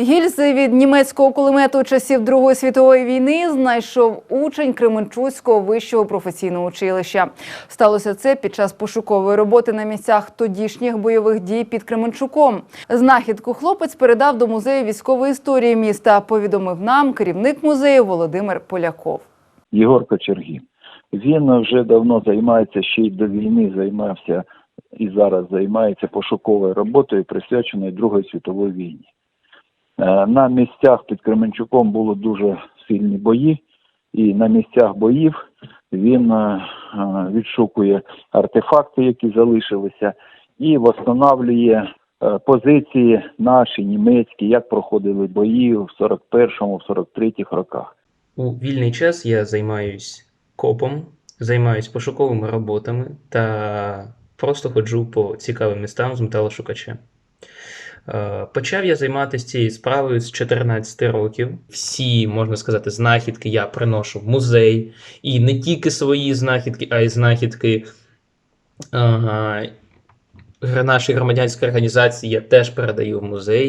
Гільзи від німецького кулемету часів Другої світової війни знайшов учень Кременчуцького вищого професійного училища. Сталося це під час пошукової роботи на місцях тодішніх бойових дій під Кременчуком. Знахідку хлопець передав до музею військової історії міста. Повідомив нам керівник музею Володимир Поляков. Єгор Кочергін. Він вже давно займається, ще й до війни займався і зараз займається пошуковою роботою, присвяченою Другої світовій війні. Е, На місцях під Кременчуком було дуже сильні бої, і на місцях боїв він е, е, відшукує артефакти, які залишилися, і встановлює позиції наші, німецькі, як проходили бої в 41-му, в 43-х роках. У вільний час я займаюсь копом, займаюсь пошуковими роботами та просто ходжу по цікавим містам з металошукачем. Е, Почав я займатися цією справою з 14 років. Всі, можна сказати, знахідки я приношу в музей. І не тільки свої знахідки, а й знахідки нашої громадянської організації я теж передаю в музей.